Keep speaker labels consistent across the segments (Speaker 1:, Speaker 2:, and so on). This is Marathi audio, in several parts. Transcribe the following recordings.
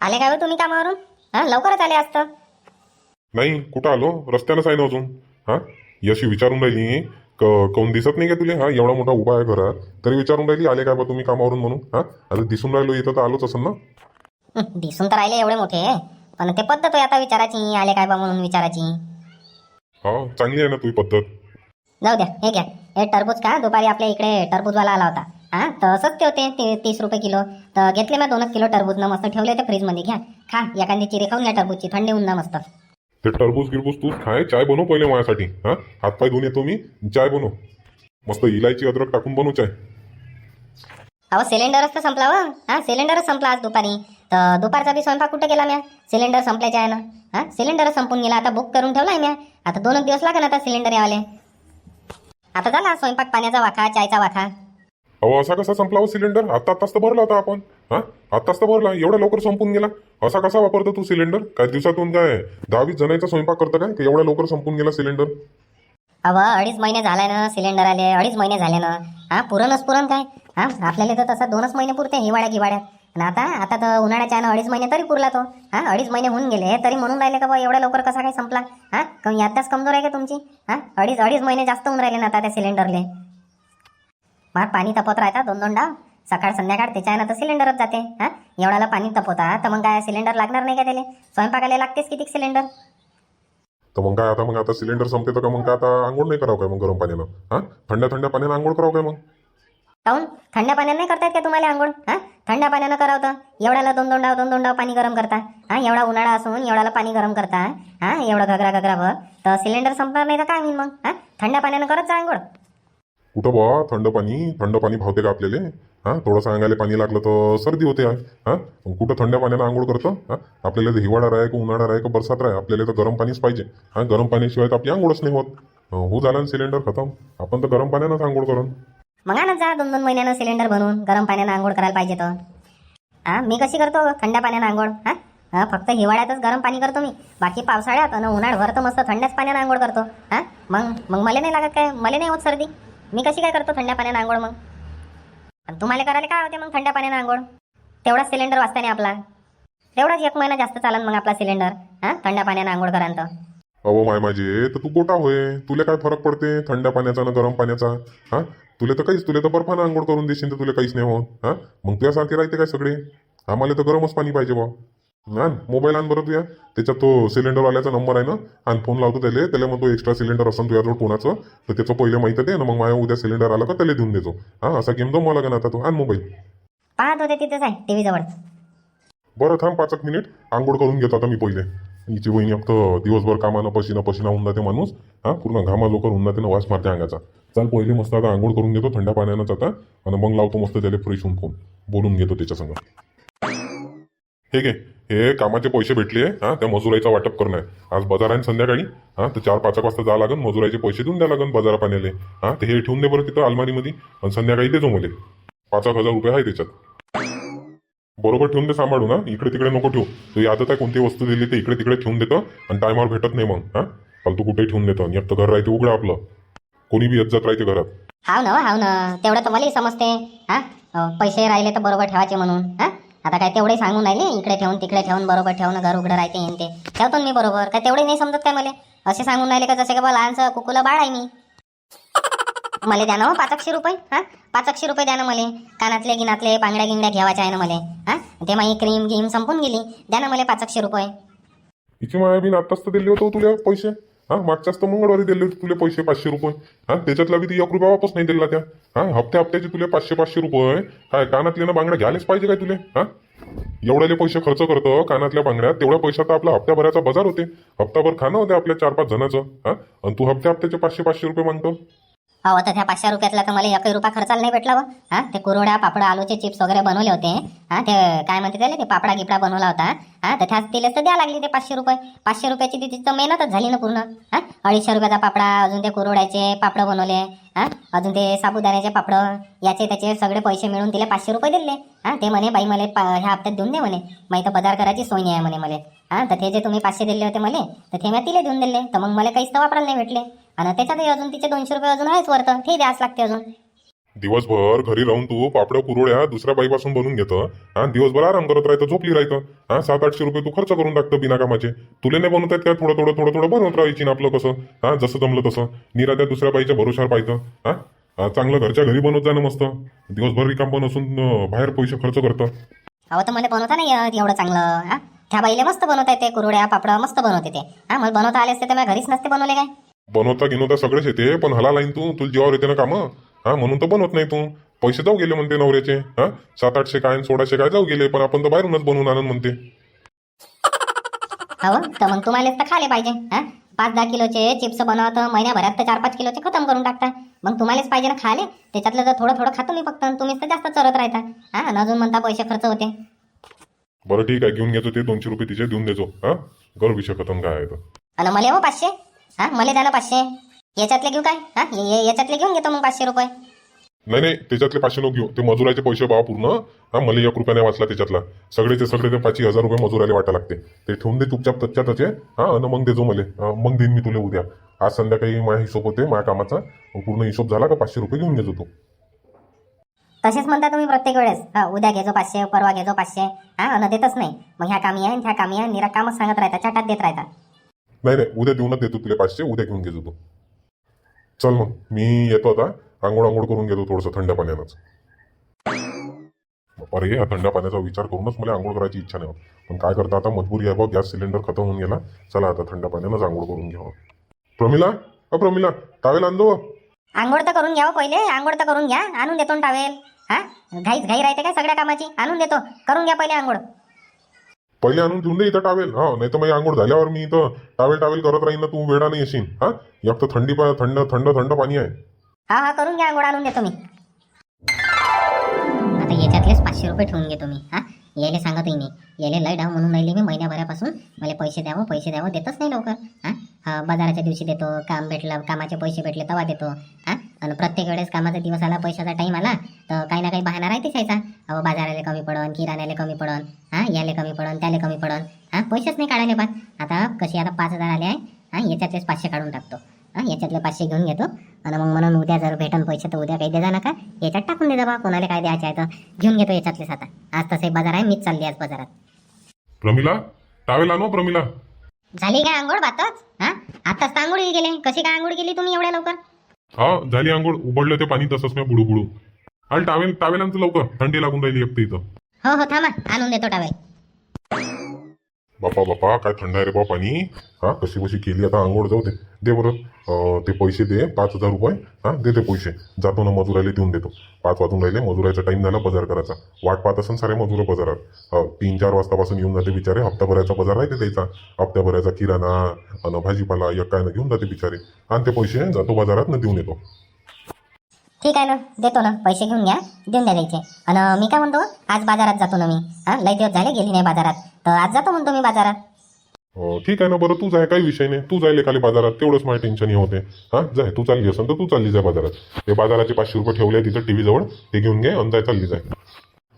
Speaker 1: आले काय हो तुम्ही कामावरून? हा लवकरच आले असतं.
Speaker 2: नाही कुठं आलो? रस्त्यानंच आहे ना अजून. हा? यशी विचारून राहिली. क काऊन दिसत नाही का तुले? हा एवढा मोठा उभा आहे घरात. तरी विचारून राहिली आले काय बा तुम्ही कामावरून म्हणून? हा? आता दिसून राहिलो इथं तर आलोच असेल ना?
Speaker 1: हं, दिसून तर राहिले एवढे मोठे. पण ते पद्धत आहे आता विचारायची आले काय बा म्हणून विचारायची.
Speaker 2: हा चांगली आहे ना तुझी पद्धत.
Speaker 1: जाऊ द्या हे घ्या. हे टरबूज का? दुपारी आपल्या इकडे टरबूजवाला आला होता. हा तर असंच ते होते ते तीस रुपये किलो. तर घेतले मी दोनच किलो टरबूज. मस्त ठेवले ते फ्रीजमध्ये. घ्या. खा. एखादी चिरी खाऊन घ्या टरबूजची. थंडी होऊन ना मस्त.
Speaker 2: ते टरबूज गिरबूज तू खाय. चाय बनव पहिले माझ्यासाठी. हा? हातपाय धुवून येतो मी. चाय बनव. मस्त इलायची अद्रक टाकून बनव चाय.
Speaker 1: अहो सिलेंडरच तर संपला व हा? सिलेंडरच संपला आज दुपारी. तर दुपारचा बी स्वयंपाक कुठे गेला म्या? सिलेंडर संपल्याच्या आहे ना हा? सिलेंडर संपून गेला. आता बुक करून ठेवलाय म्या. आता दोनच दिवस लागेल आता सिलेंडर यावाले. आता झाला स्वयंपाक पाण्याचा वाखा चायचा वाखा.
Speaker 2: अहो असा कसा संपला हो सिलेंडर? आत्ता आत्ताच तर भरला होता आपण. हा? आत्ताच तर भरला. एवढा लवकर संपून गेला. असा कसा वापरतो तू सिलेंडर? काय दिवसातून काय? दहा वीस जणांचा स्वयंपाक करतं काय? की एवढ्या लवकर संपून गेला सिलेंडर?
Speaker 1: अव अडीच महिने झालाय ना सिलेंडर आले. अडीच महिने झाले ना. हा पुरणच पुरण काय? हा आपल्याला तर तसा दोनच महिने पुरते हिवाळ्या गिवाळ्यात आणि आता आता तर उन्हाळ्याच्या ना अडीच महिने तरी पुरला तो. हा अडीच महिने होऊन गेले. तरी म्हणून राहिले का बा एवढ्या लवकर कसा काय संपला? हा कमी आत्ताच कमजोर आहे का तुमची? हा अडीच अडीच महिने जास्त होऊन राहिले ना आता त्या सिलेंडरले. मार पाणी तपत राहता दोन दोन डाव सकाळ संध्याकाळ त्याच्यानं तर सिलेंडरच जाते हा? एवढ्याला पाणी तपवता तर मग काय सिलेंडर लागणार नाही का त्याला? स्वयंपाकाला लागतेच किती सिलेंडर
Speaker 2: तर मग काय आता मग आता सिलेंडर संपते तर का मग काय आता आंघोळ नाही करावं काय मग गरम पाण्यानं हा? थंड्या थंड्या पाण्यानं आंघोळ करावं काय मग?
Speaker 1: काऊन? थंड पाण्यानं नाही करतायत का तुम्हाला आंघोळ हा? थंड पाण्यानं करावतं एवढ्याला दोन दोन डाव दोन दोन डाव पाणी गरम करता हा? एवढा उन्हाळा असून एवढ्याला पाणी गरम करता हा? एवढं घगरा घगराभर तर सिलेंडर संपणार नाही तर काय होईल मग हा? थंड पाण्यानं करत जा आंघोळ.
Speaker 2: कुठं बा थंड पाणी थंड पाणी भावते का आपल्याला? हा थोडंसं अंगाला पाणी लागलं तर सर्दी होते आहे हा कुठं थंड पाण्यानं आंघोळ करतं? हां आपल्याला तर हिवाळा राय का उन्हाळा राय का बरसात राहे आपल्याला तर गरम पाणीच पाहिजे. हां गरम पाण्याशिवाय तर आपली आंघोळच नाही होत. अं, हो झालं सिलेंडर खतम. आपण तर गरम पाण्यानंच आंघोळ करून.
Speaker 1: मग आणत जा दोन दोन महिन्यानं सिलेंडर बनवून गरम पाण्यानं आंघोळ करायला पाहिजे तर. हा मी कशी करतो? थंड पाण्यानं आंघोळ हा? हा फक्त हिवाळ्यातच गरम पाणी करतो मी. बाकी पावसाळ्यात आणि उन्हाळभर तर मस्त थंडच पाण्यानं आंघोळ करतो. हा मग मग मला नाही लागत काय? मला नाही होत सर्दी. मी कशी काय करतो थंड पाण्यानं आंघोळ मग? आणि तुम्हाला करायला काय होते मग थंड पाण्यानं आंघोळ? तेवढाच सिलेंडर वाचता नाही आपला. तेवढाच एक महिना जास्त चालन मग आपला सिलेंडर हा? थंड पाण्यानं आंघोळ करांत तर.
Speaker 2: अहो माय माझे तर तू गोटा होय. तुला काय फरक पडते? थंड पाण्याचा ना गरम पाण्याचा हा? तुला तर काहीच तुला तर बर्फानं आंघोळ करून देशील तर तुला काहीच नाही हो हा? मग तुझ्यासारखे राहते काय सगळे? आम्हाला तर गरमच पाणी पाहिजे बा आण मोबाईल आण बरं तुया त्याच्यात तो सिलेंडरवाल्याचा नंबर आहे ना? आणि फोन लावतो त्याला. त्याला मग तो एक्स्ट्रा सिलेंडर असेल तुझ्याजवळ कोणाचं? तर त्याचं पहिले माहिती दे ना मग माझ्या उद्या सिलेंडर आला का त्याला देऊन देतो. हा असा गेम जमवा लागेल आता तो. आण मोबाईल
Speaker 1: पाहत होते तिथेच आहे टी जवळ.
Speaker 2: बरं थांब पाच एक मिनिट आंघोळ करून घेतो आता मी पहिले. हिची वहिनी फक्त दिवसभर कामानं पशीनं पशीना होऊन जाते माणूस. हा पूर्ण घामा जोकर होऊन जाते ना वास मारते अंगाचा. चाल पहिले मस्त आता आंघोळ करून घेतो थंड पाण्यानंच आता. आणि मग लावतो मस्त त्याला फ्रेश होऊन फोन बोलून घेतो त्याच्या हे घे. हे कामाचे पैसे भेटले हा त्या मजुराईचा वाटप करणं आहे. आज बाजार आहे संध्याकाळी? हा तर चार पाच एक वाजता जावं लागेल मजुराचे पैसे देऊन द्या लागेल बाजारा पाण्याला. हा ते हे ठेवून दे बरं तिथं अलमारीमध्ये आणि संध्याकाळी देतो मला. पाच एक हजार रुपये आहे त्याच्यात. बरोबर ठेवून दे सांभाळू ना इकडे तिकडे नको ठेवू. तू आता आहे कोणती वस्तू दिली ते इकडे तिकडे ठेवून देतं आणि टायमावर भेटत नाही मग हा. फालतू कुठे ठेवून देतं? एक तर घर राहते उघडं आपलं. कोणी बी येत राहते घरात.
Speaker 1: हाव ना हो, हाव ना. तेवढं तर मलाही समजते हा. पैसे राहिले तर बरोबर ठेवायचे म्हणून हा. आता काय तेवढे सांगून राहिले इकडे ठेवून तिकडे ठेवून बरोबर ठेवून घर उघडं राहते येईन ते. ठेवतो मी बरोबर. काय तेवढे नाही समजत काय मला? असे सांगून राहिले का जसे का बा लहानसं कुकुला बाळ आहे मी. मला द्या ना हो पाचकशे रुपये. हा? पाचशे रुपये द्या ना मला. कानातले गिनातले बांगड्या गिंगड्या घ्यावाच्या आहे ना मला. हा? ते माझी क्रीम गिम संपून गेली. द्या ना मला पाचकशे रुपये.
Speaker 2: तिची माया बिन आत्ताच तर दिले होतो हो तुला पैसे. हा मागच्याच तर मंगळवारी दिले तुले पैसे पाचशे रुपये. हा त्याच्यातला बी ती एक रुपया वापस नाही दिला त्या. हा हप्त्या हप्त्याचे तुले पाचशे पाचशे रुपये. काय कानातले ना बांगड्या घ्यायलाच पाहिजे काय तुले? हा? एवढ्याले पैसे खर्च करतो कानातल्या बांगड्यात तेवढ्या पैशात आपला हप्त्याभराचा बाजार होते. हप्ताभर खाणं होते आपल्या चार पाच जणांचं. हा? आणि तू हप्त्या हप्त्याचे पाचशे पाचशे रुपये मागतो.
Speaker 1: अहो तर त्या पाचशे रुपयातला तर मला एकही रुपया खर्चाला नाही भेटला व हा ते कुरवड्या पापड आलूचे चिप्स वगैरे बनवले होते. हा ते काय म्हणते त्याला ते पापडा गिपडा बनवला होता. हा तर त्याच तिलेच तर द्या लागली ते पाचशे रुपये. पाचशे रुपयाची ती तर मेहनतच झाली ना पूर्ण. हा अडीचशे रुपयाचा पापडा अजून ते कुरवड्याचे पापड बनवले. हा अजून ते साबुदाण्याचे पापड याचे त्याचे सगळे पैसे मिळून तिला पाचशे रुपये दिले. हा ते म्हणे बाई मला ह्या हप्त्यात देऊन दे म्हणे. मग इथं बाजार करायची सोय नाही आहे म्हणे मला. हा तर ते जे तुम्ही पाचशे दिले होते मला तर ते मी तिला देऊन दिले. तर मग मला काहीच तर वापरायला नाही भेटले. आणि त्याच्यातही अजून तिचे दोनशे रुपये अजून आहेच वरतं. ते द्यास लागते अजून.
Speaker 2: दिवसभर घरी राहून तू पापड्या कुरोड्या दुसऱ्या बाईपासून बनवून घेतं हा? दिवसभर आराम करत राहतं झोपली राहतं. हा सात आठशे रुपये तू खर्च करून टाकतं बिना कामाचे तुला नाही बनवत आहेत काय थोडं थोडं थोडं थोडं बनवत राहायची ना आपलं कसं? हा जसं जमलं तसं. निराध्या दुसऱ्या बाईच्या भरोशावर पाहिजे हा? चांगलं घरच्या घरी बनवत जाणं मस्त. दिवसभर रिकाम पण असून बाहेर पैसे खर्च करतं.
Speaker 1: अहो तर मला बनवता नाही एवढं चांगलं हा? त्या बाईले मस्त बनवता येते कुरड्या पापड मस्त बनवते ते. हा मला बनवता आले असते तर घरीच नसते बनवले काय?
Speaker 2: बनवता गिनवता सगळेच येते पण हाला लाईन तू तुला जीवावर येते ना कामं? हा म्हणून तर बनवत नाही तू. पैसे जाऊ गेले म्हणते नवऱ्याचे हा? सात आठशे काय आणि सोळाशे काय जाऊ गेले पण आपण तर बाहेरूनच बनवून आणून म्हणते.
Speaker 1: हो तर मग तुम्हालाच तर खाले पाहिजे हा? पाच दहा किलोचे चिप्स बनवतं महिन्याभरात तर चार पाच किलोचे खतम करून टाकता. मग तुम्हालाच पाहिजे ना खाले? त्याच्यातलं तर थोडं थोडं खातो मी फक्त आणि तुम्हीच तर जास्त चरत राहता. हा आणि अजून म्हणता पैसे खर्च होते.
Speaker 2: बरं ठीक आहे घेऊन घेतो ते दोनशे रुपये तिचे देऊन देतो हा? कर विषय खतम काय आहे तर.
Speaker 1: आणि मला हो पाचशे? हा मला द्या ना पाचशे. याच्यातले घेऊ काय? हा ये- याच्यातले घेऊन घेतो मग पाचशे रुपये.
Speaker 2: नाही नाही त्याच्यातले पाचशे नको घेऊ. ते मजुराचे पैसे बाबा पूर्ण. हा मला एक रुपयाने वाचला त्याच्यातला. सगळेचे सगळे ते पाचशे हजार रुपये मजुराले वाटा लागते. ते ठेवून दे चुपचाप तच्च्या तचे हा आणि मग देजो मला. हा, मग देईन मी तुला उद्या. आज संध्याकाळी माझा हिशोब होते माझ्या कामाचा. मग पूर्ण हिशोब झाला का पाचशे रुपये घेऊन घेतो तू.
Speaker 1: तसेच म्हणता तुम्ही प्रत्येक वेळेस. हा उद्या घेजो पाचशे परवा घेजो पाचशे. हा आणि देतच नाही. मग ह्या कामी आहे ह्या कामी आहे निरा कामच सांगत राहता चटात देत राहता.
Speaker 2: नाही नाही उद्या देऊनच देतो तुला पाचशे उद्या घेऊन घेतो तू चल मग मी येतो आता आंघोळ आंघोळ करून घेतो थोडंसं थंड पाण्यानंच. अरे या थंड पाण्याचा विचार करूनच मला आंघोळ करायची इच्छा नाही पण काय करता आता मजबूरी आहे बघ गॅस सिलेंडर खतम होऊन गेला. चला आता थंड पाण्यानंच आंघोळ करून घ्यावं. प्रमिला अ प्रमिला टावेल आणतो
Speaker 1: आंघोळ तर करून घ्यावं पहिले आंघोळ तर करून घ्या. आणून देतो ना टावेल. हा? घाईच घाई राहते काय सगळ्या कामाची? आणून देतो. करून घ्या पहिले आंघोळ.
Speaker 2: पहिले आणून ठेवून दे इथं टावेल. हा नाही तर मग आंघोळ झाल्यावर मी इथं टावेल टावेल करत राहीन ना तू वेळा नाही येशील. हा? एक तर थंडी पा- थंड थंड थंड पाणी आहे.
Speaker 1: हा हा करून घ्या आंघोळ आणून देतो मी. आता याच्यातलेच पाचशे रुपये ठेवून घेतो मी हा? यायला सांगतही नाही. यायला लय डाव म्हणून राहिले मी महिन्याभरापासून. मला पैसे द्यावं पैसे द्यावं देतच नाही लवकर हा? हा बाजाराच्या दिवशी देतो काम भेटलं कामाचे पैसे भेटले तेव्हा देतो हा? आणि प्रत्येक वेळेस कामाचा दिवस आला पैशाचा टाईम आला तर काही ना काही बहाणा राहतेच यायचा अहो बाजाराला कमी पडन किराण्याला कमी पडन हा याले कमी पडन त्याले कमी पडन हा पैसेच नाही काढायला पाहत आता कशी आता पाच हजार आले आहे हा याच्यातलेच पाचशे काढून टाकतो. हा याच्यातले पाचशे घेऊन घेतो. आणि मग म्हणून उद्या जर भेटन पैसे तर उद्या काही दे जा नका याच्यात टाकून दे बा कोणाला काय द्यायचे आहे तर. घेऊन घेतो याच्यातलेच आता. आज तसे बाजार आहे मीच चालली आज बाजारात.
Speaker 2: प्रमिला टावेल आणो प्रमिला?
Speaker 1: झाली काय आंघोळ बातच हा आताच तर आंघोळी गेले. कशी काय आंघोळ केली तुम्ही एवढ्या लवकर?
Speaker 2: हा झाली आंघोळ. उबडलं ते पाणी तसंच मी बुडू बुडू. अरे टावेल टावेल आमचं लवकर. थंडी लागून राहिली एकटं इथं.
Speaker 1: हो हो थांबा. आणून देतो टावेल.
Speaker 2: बापा बापा काय थंड आहे रे बा पाणी हा कशी कशी केली आता आंघोळ जाऊ दे. दे बरं. ते पैसे दे पाच हजार रुपये. हा दे ते पैसे. जातो ना मजुराला देऊन देतो. पाच वाजून राहिले मजुराचा टाइम झाला बाजार करायचा. वाट पाहत असेल सारे मजूर बाजारात तीन चार वाजतापासून येऊन जाते बिचारे. हप्ताभराचा बाजार राहते त्याचा हप्त्याभराचा किराणा अन भाजीपाला एक काय ना घेऊन जाते बिचारे. आणि ते पैसे जातो बाजारात न देऊन येतो.
Speaker 1: ठीक आहे ना देतो ना पैसे घेऊन घ्या देऊन द्या द्यायचे आणि मी काय म्हणतो आज बाजारात जातो ना मी. हा लई दिवस झाले गेली नाही बाजारात. तर आज जातो म्हणतो मी बाजारात.
Speaker 2: अं, ठीक आहे ना बरं तू जाय काही विषय नाही. तू जायले खाली बाजारात तेवढंच माझं टेन्शन होते हा जाय तू चालली असेल तर तू चालली जाय बाजारात. ते बाजाराचे पाचशे रुपये ठेवले तिथं टीव्ही जवळ ते घेऊन घे आणि जाय चालली जाय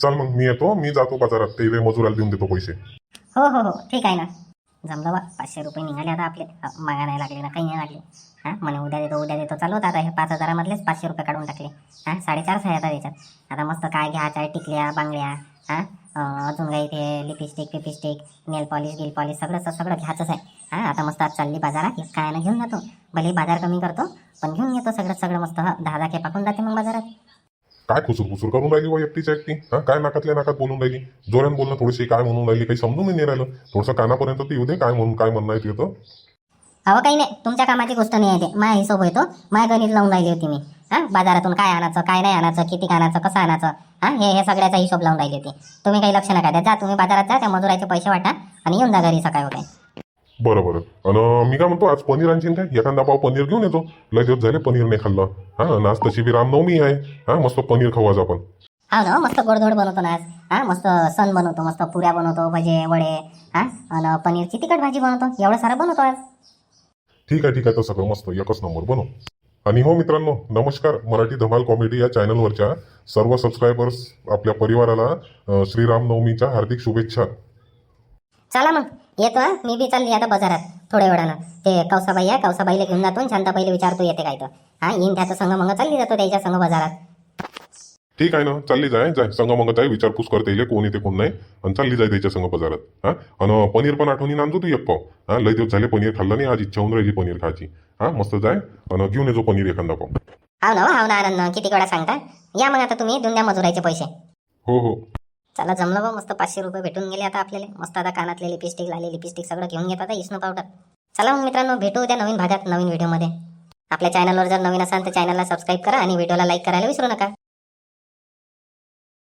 Speaker 2: चल मग मी येतो मी जातो बाजारात. ते मजुराला देऊन देतो पैसे.
Speaker 1: हो हो हो ठीक आहे ना. जमलं बा पाचशे रुपये निघाले आता आपले. मागा नाही लागले ना काही नाही लागले. हां म्हणे उद्या देतो उद्या देतो. चालू होतं आता हे पाच हजारामधलेच पाचशे रुपये काढून टाकले. हां साडेचारशे आहे आता त्याच्यात. आता मस्त काय घ्यायचं आहे टिकल्या बांगड्या हां अजून काही ते लिपस्टिक पिपिस्टिक नेल पॉलिश गिल पॉलिश सगळं सगळं घ्यायचंच आहे. हां आता मस्त आज चालली बाजारात. काय ना घेऊन जातो. भले बाजार कमी करतो पण घेऊन घेतो सगळं सगळं मस्त. दहा दहा पाकून जाते मग बाजारात.
Speaker 2: काय खुसूर खुसूर करून राहिली हो व एकटीच्या एकटी? हा? काय नाकातल्या नाकात बोलून राहिली? जोऱ्यान बोलणं थोडीशी काय म्हणून राहिली? काही समजून नाही राहिलं. थोडंसं कानापर्यंत ते येऊ दे काय म्हणून काय म्हणणं आहे येतं.
Speaker 1: अहो काही नाही. तुमच्या कामाची गोष्ट नाही आहे ते. माझ्या हिशोब येतो माझ्या गणित लावून राहिली होती मी. हां? बाजारातून काय आणायचं काय नाही आणायचं किती आणायचं कसं आणायचं? हां? हे हे सगळ्याचा हिशोब लावून राहिली होती. तुम्ही काही लक्ष नका द्या. जा तुम्ही बाजारात जा त्या मजुराचे पैसे वाटा आणि येऊन जा घरी सकाळी वगैरे.
Speaker 2: बरं बरं. आणि मी काय म्हणतो आज पनीर आणशील काय? एखादा पाव पनीर घेऊन येतो. लय दिवस झाले पनीर नाही खाल्लं. हा आज तशी बी रामनवमी आहे. हा मस्त पनीर खाऊ आज आपण.
Speaker 1: हा ना मस्त गोडधोड बनवतो ना आज. हां मस्त सण बनवतो मस्त पुऱ्या बनवतो भजे वडे. हां आणि पनीरची तिखट भाजी बनवतो. एवढं सारं बनवतो आज.
Speaker 2: ठीक आहे ठीक आहे. तर सगळं मस्त. एकच नंबर बनव. आणि हो मित्रांनो नमस्कार. मराठी धमाल कॉमेडी या चॅनलवरच्या सर्व सबस्क्रायबर्स आपल्या परिवाराला अं, श्रीरामनवमीच्या हार्दिक शुभेच्छा.
Speaker 1: चला मग. येतो हं. मी बी चालली आता बाजारात थोड्या वेळानं. ते कौसाबाई आहे कौसाबाईला घेऊन जातो शांताबाईला विचारतो येते काय तर हां येईन त्याचं संघ मग चालली जातो त्याच्या संघ बाजारात.
Speaker 2: ठीक आहे ना चालली जाय जाय. संग मग जाय विचारपूस करता येईल कोण येते कोण नाही. आणि चालली जाय त्याच्या संग बाजारात हा. आणि पनीर पण आठवणी आणतो तू एक पाव. हा लय दिवस झाले पनीर खाल्लं नाही आज इच्छा होऊन राहिली पनीर खायची. हा मस्त जाय. आणि घेऊन येतो पनीर एखादा पाव.
Speaker 1: हाव ना हाव ना आनंद. किती वेळा सांगता. या मग आता तुम्ही देऊन द्या मजुराचे पैसे.
Speaker 2: हो हो.
Speaker 1: चला जमलं बा मस्त पाचशे रुपये भेटून गेले आता आपल्याला. मस्त आता कानातले लिपस्टिक लाले लिपस्टिक सगळं घेऊन घेतात आता इस्नो पावडर चला मग मित्रांनो भेटू उद्या नवीन भागात नवीन व्हिडिओमध्ये आपल्या चॅनलवर जर नवीन असाल तर चॅनलला सबस्क्राईब करा आणि व्हिडिओला लाईक करायला विसरू नका.